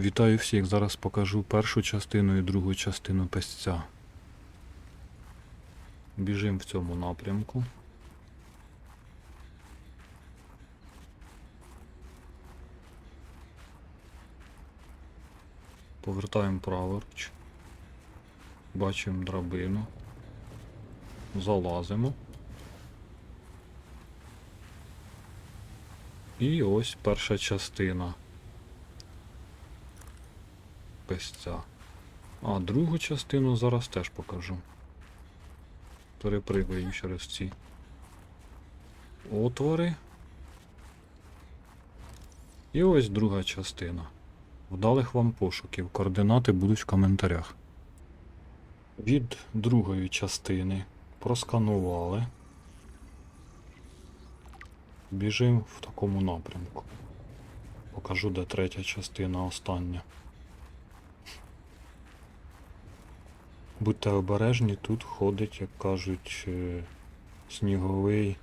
Вітаю всіх! Зараз покажу першу частину і другу частину песця. Біжимо в цьому напрямку. Повертаємо праворуч. Бачимо драбину. Залазимо. І ось перша частина песця. А другу частину зараз теж покажу. Перепригаю через ці отвори. І ось друга частина. Вдалих вам пошуків. Координати будуть в коментарях. Від другої частини просканували. Біжимо в такому напрямку. Покажу, де третя частина остання. Будьте обережні, тут ходить, як кажуть, е, сніговий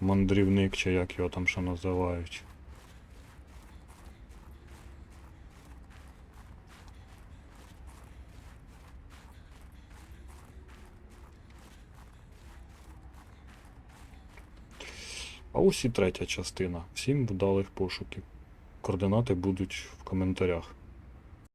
мандрівник, чи як його там ще називають. А ось і третя частина. Всім вдалих пошуків. Координати будуть в коментарях.